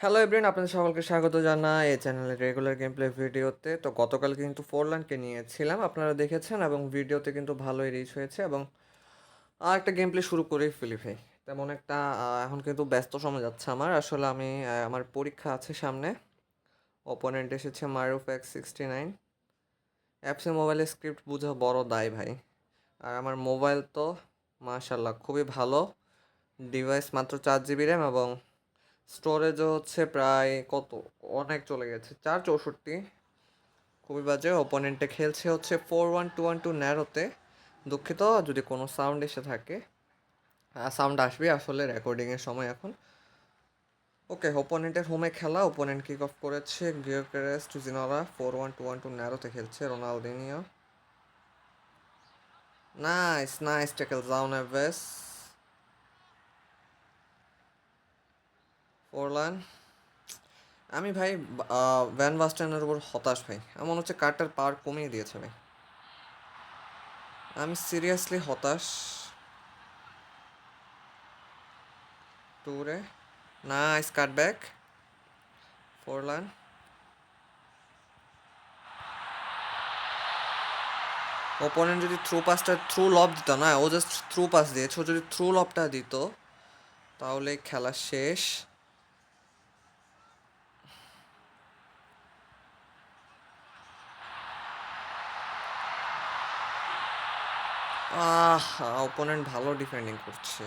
Hello everyone আপনাদের সকলকে স্বাগত জানাই এই চ্যানেলের রেগুলার গেম প্লে ভিডিওতে তো গতকাল কিন্তু ফোরল্যান্ডকে নিয়েছিলাম, আপনারা দেখেছেন, এবং ভিডিওতে কিন্তু ভালোই রিচ হয়েছে, এবং আর একটা গেম প্লে শুরু করেই ফেলি ভাই তেমন একটা এখন কিন্তু ব্যস্ত সময় যাচ্ছে আমার। আসলে আমি আমার পরীক্ষা আছে সামনে। ওপোনেন্ট এসেছে মারুফ এক্স সিক্সটি নাইন অ্যাপসে মোবাইলে স্ক্রিপ্ট বোঝা বড় দায় ভাই। আর আমার মোবাইল তো মাশাল্লাহ খুবই ভালো। ডিভাইস মাত্র চার জিবি র্যাম এবং স্টোরেজও হচ্ছে প্রায় কত? অনেক চলে গেছে। চার চৌষট্টি। খুবই বাজে। ওপোনেন্টে খেলছে হচ্ছে four one two one two ন্যারোতে দুঃখিত, যদি কোনো সাউন্ড এসে থাকে। সাউন্ড আসবে আসলে রেকর্ডিংয়ের সময় এখন। ওকে ওপোনেন্টের হোমে খেলা। ওপোনেন্ট কিক অফ করেছে Gyokeres to জিনোরা four one two one two ন্যারোতে খেলছে রোনালদিনিও নাইস নাইস টেকেল জাউন ফোরলান আমি ভাই ভ্যান বাস স্ট্যান্ডের উপর হতাশ ভাই। এমন হচ্ছে কারটার পাওয়ার কমিয়ে দিয়েছে ভাই। আমি সিরিয়াসলি হতাশ। টুরে nice cut back Forlan opponent যদি থ্রু পাসটা থ্রু লব দিত না, ও জাস্ট থ্রু পাস দিয়েছে। ও যদি থ্রু লবটা দিত, তাহলে খেলা শেষ। আহ ওপোনেন্ট ভালো ডিফেন্ডিং করছে।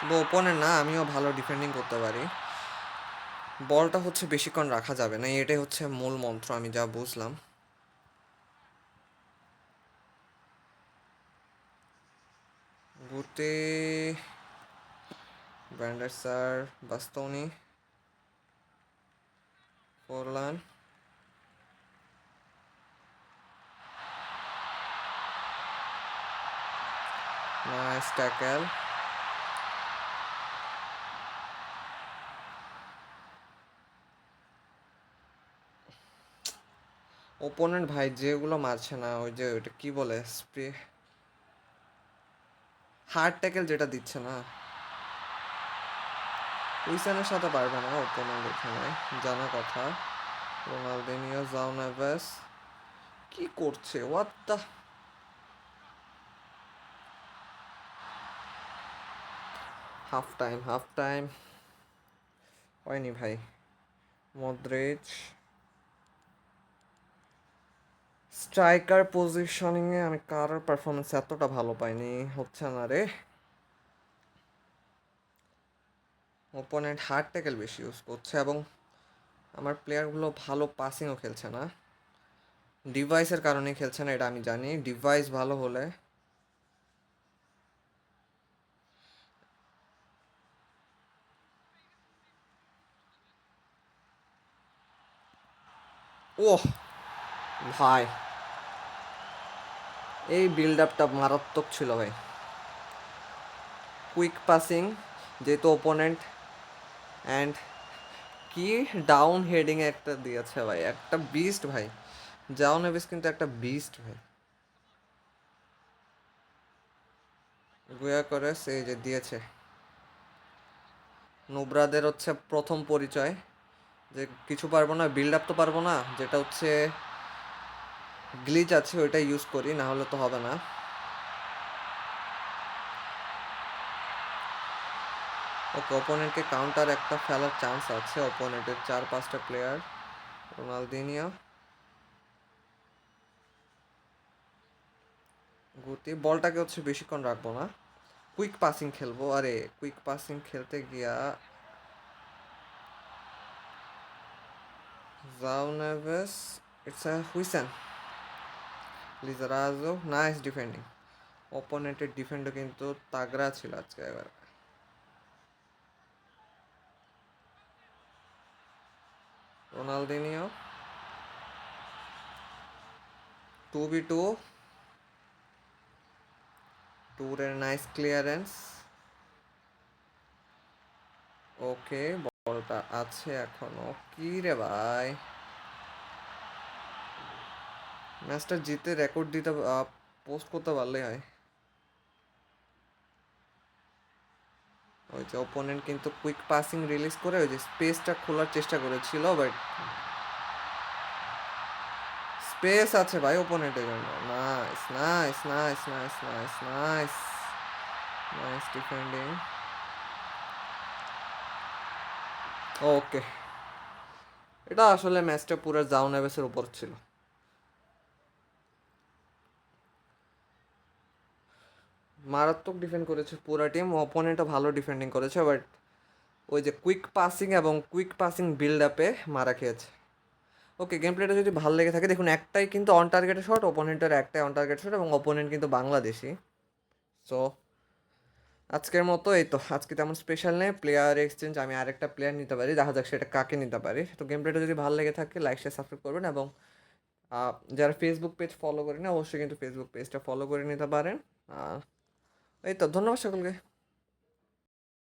শুধু ওপোনেন্ট না, আমিও ভালো ডিফেন্ডিং করতে পারি। বলটা হচ্ছে বেশিক্ষণ রাখা যাবে না, এটাই হচ্ছে মূল মন্ত্র, আমি যা বুঝলাম। গুতে ব্র্যান্ডার স্যার বাস্তনি ফোরলান। Nice tackle. ওপোনেন্ট ভাই, যেগুলো মারছে না, ওই যে ওইটা কি বলে, স্প্রে হার্ড ট্যাকেল যেটা দিচ্ছে না। উইসানের সাথে পারবে না ওপোনেন্ট এখানে, জানা কথা। রোনালদিনিও জাউনাভেস কি করছে? What the half time half time হয়নি ভাই মদ্রিচ স্ট্রাইকার পজিশনিংয়ে আমি কারোর পারফরমেন্স এতটা ভালো পাইনি। হচ্ছে না রে। ওপোনেন্ট হার্ড ট্যাকেল বেশি ইউজ করছে এবং আমার প্লেয়ারগুলো ভালো পাসিংও খেলছে না। ডিভাইসের কারণে খেলছে না, এটা আমি জানি। ডিভাইস ভালো হলে ওহ, ভাই। এই বিল্ড আপটা মারাত্মক ছিল ভাই। কুইক পাসিং যেহেতু ওপোনেন্ট অ্যান্ড কি ডাউন হেডিং একটা দিয়েছে ভাই। একটা বিস্ট ভাই। জাউন এভিস কিন্তু একটা বিস্ট ভাই। গুয়া করে সেই যে দিয়েছে। নুব্রাদের হচ্ছে প্রথম পরিচয়। যে কিছু পারব না বিল্ড আপ তো পারব না, যেটা হচ্ছে গ্লিচ আছে, ওইটা ইউজ করি না হলে তো হবে না। ওকে ওপোনেন্টকে কাউন্টার একটা ফেলার চান্স আছে ওপোনেন্টের চার পাঁচটা প্লেয়ার রোনালদিনিয়া গুতি বলটাকে হচ্ছে বেশিক্ষণ রাখব না। কুইক পাসিং খেলব, আরে কুইক পাসিং খেলতে গিয়া Zhao Neves. It's a Huisan. Lizarazu nice defending ওপোনেন্টের ডিফেন্ডও কিন্তু তাগড়া ছিল আজকে এবার। রোনালদিনিও। টু বি টু টুরের নাইস ক্লিয়ারেন্স ওকে বলটা আছে এখনও। কি রে ভাই? ম্যাচটা জিতে রেকর্ড দিতে পোস্ট করতে পারলেই হয়। ওই যে ওপোনেন্ট কিন্তু কুইক পাসিং রিলিজ করে ওই যে স্পেসটা খোলার চেষ্টা করেছিল বাট স্পেস আছে ভাই ওপোনেন্টের জন্য। Nice nice nice nice nice nice nice defending okay এটা আসলে ম্যাচটা পুরো জাউন এভেসের উপর ছিল। মারাত্মক ডিফেন্ড করেছে পুরো টিম অপোনেন্টও ভালো ডিফেন্ডিং করেছে বাট ওই যে কুইক পাসিং এবং কুইক পাসিং বিল্ড আপে মারা খেয়েছে। ওকে গেম প্লেটা যদি ভালো লেগে থাকে, দেখুন একটাই কিন্তু অন টার্গেটের শট ওপোনেন্টের একটাই অন টার্গেট শট এবং ওপোনেন্ট কিন্তু বাংলাদেশি। সো আজকের মতো এই তো। আজকে তেমন স্পেশাল নেই। প্লেয়ার এক্সচেঞ্জ আমি আরেকটা প্লেয়ার নিতে পারি। দেখা যাক সেটা কাকে নিতে পারি। তো গেম প্লেটা যদি ভালো লেগে থাকে লাইক শেয়ার সাবস্ক্রাইব করবেন এবং যারা ফেসবুক পেজ ফলো করেন, অবশ্যই কিন্তু ফেসবুক পেজটা ফলো করে নিতে পারেন। এই তো। ধন্যবাদ সকলকে।